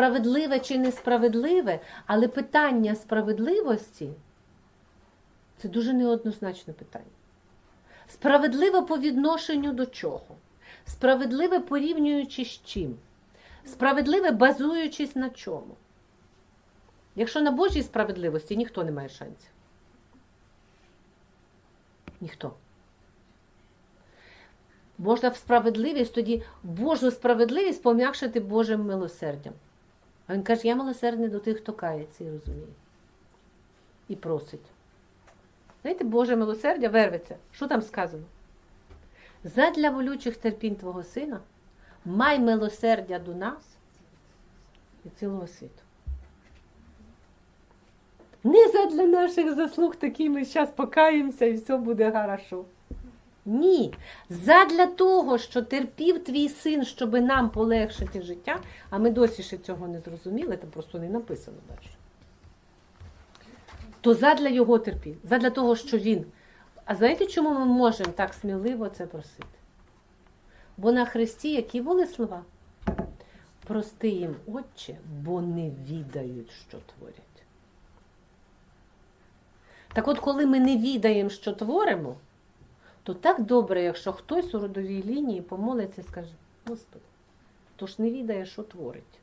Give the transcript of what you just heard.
справедливе чи несправедливе, але питання справедливості це дуже неоднозначне питання. Справедливе по відношенню до чого? Справедливе порівнюючи з чим? Справедливе базуючись на чому? Якщо на Божій справедливості ніхто не має шансів. Ніхто. Можна в справедливість тоді Божу справедливість пом'якшити Божим милосердям. А він каже, я милосердний до тих, хто кається і розуміє. І просить. Знаєте, Боже милосердя верветься. Що там сказано? Задля болючих терпінь Твого Сина май милосердя до нас і цілого світу. Не задля наших заслуг такі ми зараз покаємося і все буде хорошо. Ні. Задля того, що терпів твій син, щоб нам полегшити життя, а ми досі ще цього не зрозуміли, там просто не написано далі. То задля його терпів, задля того, що він. А знаєте, чому ми можемо так сміливо це просити? Бо на Христі які були слова? Прости їм, Отче, бо не відають, що творять. Так от, коли ми не відаємо, що творимо, то так добре, якщо хтось у родовій лінії помолиться і скаже, Господи, то ж не відає, що творить.